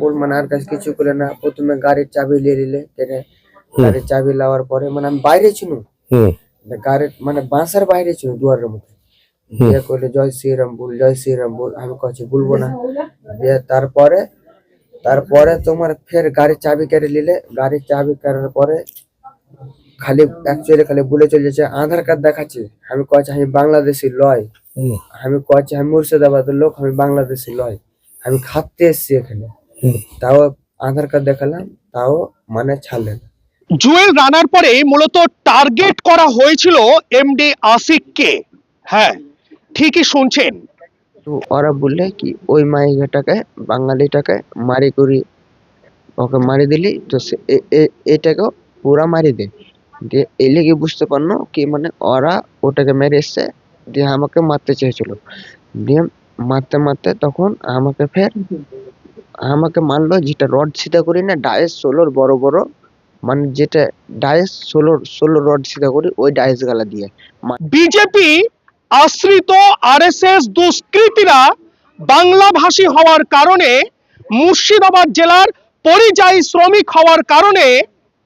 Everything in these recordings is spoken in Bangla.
বল মানে আর কাছে কিছু করে না। প্রথমে গাড়ির চাবি নিয়ে নিলে ট্রেনে গাড়ির চাবি নেওয়ার পরে মানে আমি বাইরে ছিল গাড়ির মানে বাসার বাইরে ছিল দুয়ারের মধ্যে দিয়ে কইলে জয় শ্রীরাম বল জয় শ্রীরাম বল। আমি কছি বলব না। দিয়ে তারপরে তারপরে তোমার ফের গাড়ির চাবি কেড়ে নিলে। গাড়ির চাবি কেড়ার পরে খালি অ্যাকচুয়ালি খালি বলে চলে যাচ্ছে। আধার কার্ড দেখাচ্ছে। আমি কছি আমি বাংলাদেশি লয়। আমি কছি আমি মুর্শিদাবাদের লোক আমি বাংলাদেশি লয়। আমি খাপতে এসেছি এখানে। তাও আধার কার্ড দেখালাম তাও মানে ছাড়লেন। জুয়েল রানার পরে মূলত টার্গেট করা হয়েছিল এমডি আশিককে। হ্যাঁ ঠিকই শুনছেন। তো ওরা বললে কি ওই মাইটাকে বাঙালিটাকে মারি করি ওকে মারি দিলি তো সে এ- এ- এটাকেও পুরা মারি দে। দিয়ে এই লেগে বুঝতে পারল কি মানে ওরা ওটাকে মেরে এসছে দিয়ে আমাকে মারতে চেয়েছিল। দিয়ে মারতে মারতে তখন আমাকে ফের আমাকে মারলো, যেটা রড সিধা করি না ডায়েস ষোলোর বড় বড় মানে যেটা ডায়েস ষোলোর, ষোলো রড সিধা করি, ওই ডায়েস গালা দিয়ে। বিজেপি আশ্রিত আরএসএস দুষ্কৃতীরা বাংলাভাষী হওয়ার কারণে, মুর্শিদাবাদ জেলার পরিযায়ী শ্রমিক হওয়ার কারণে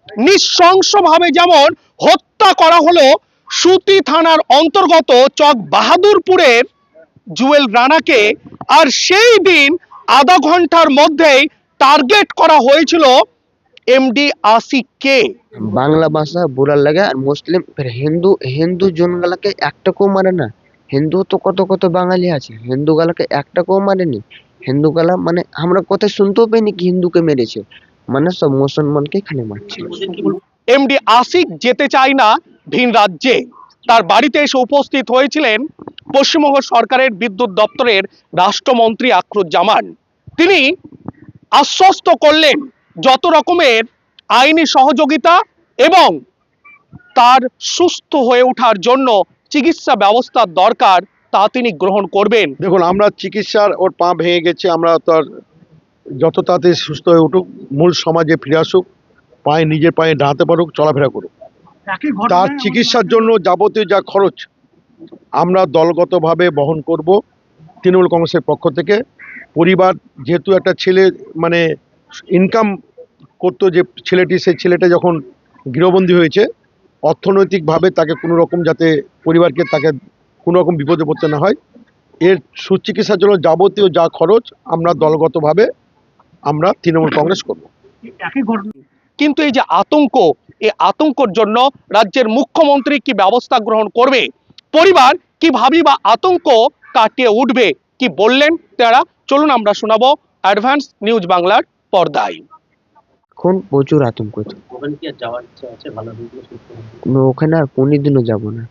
নৃশংসভাবে যেমন হত্যা করা হলো, সুতি থানার অন্তর্গত চক বাহাদুরপুরের জুয়েল রানাকে আর সেই দিন আধা ঘণ্টার মধ্যেই টার্গেট করা হয়েছিল এমডি আশিককে। বাংলা ভাষা বুড়ার লাগে আর মুসলিম হিন্দু হিন্দু জনগুলাকে একটাকেও মারে না। হিন্দু তো কত কত বাঙালি আছে হিন্দু গুলাকে একটাকেও মারেনি হিন্দু গুলা মানে আমরা কথা শুনতেও পাইনি কি হিন্দুকে মেরেছে। মানে সব মুসলমানকে এখানে মারছে। এমডি আশিক যেতে চায় না ভিন রাজ্যে তার বাড়িতে এসে উপস্থিত হয়েছিলেন পশ্চিমবঙ্গ সরকারের বিদ্যুৎ দপ্তরের রাষ্ট্রমন্ত্রী আখরুজ্জামান। তিনি আশ্বস্ত করলেন যত রকমের আইনি সহযোগিতা এবং তার সুস্থ হয়ে ওঠার জন্য চিকিৎসা ব্যবস্থার দরকার তা তিনি গ্রহণ করবেন। দেখুন আমরা চিকিৎসার ওর পা ভেঙে গেছে আমরা তার যত তাড়াতাড়ি সুস্থ হয়ে উঠুক মূল সমাজে ফিরে আসুক পায়ে নিজের পায়ে দাঁড়াতে পারুক চলাফেরা করুক। তার চিকিৎসার জন্য যাবতীয় যা খরচ আমরা দলগতভাবে বহন করব তৃণমূল কংগ্রেসের পক্ষ থেকে। পরিবার যেহেতু একটা ছেলে মানে ইনকাম করতো যে ছেলেটি সেই ছেলেটা যখন গৃহবন্দী হয়েছে অর্থনৈতিকভাবে তাকে কোনো রকম যাতে পরিবারকে তাকে কোনো রকম বিপদে পড়তে না হয়। এর সুচিকিৎসার জন্য যাবতীয় যা খরচ আমরা দলগতভাবে আমরা তৃণমূল কংগ্রেস করব। কিন্তু এই যে আতঙ্ক এই আতঙ্কর জন্য রাজ্যের মুখ্যমন্ত্রী কি ব্যবস্থা গ্রহণ করবে? পরিবার কীভাবে বা আতঙ্ক কাটিয়ে উঠবে? কি বললেন তারা? চলুন আমরা শোনাবো অ্যাডভান্স নিউজ বাংলার পর্দায়। এখন প্রচুর আতঙ্ক। ওখানে কি আর যাওয়ার ইচ্ছা আছে? ভালো গেলে সুস্থ গেলে? কোনো ওখানে আর কোনোদিনও যাব না।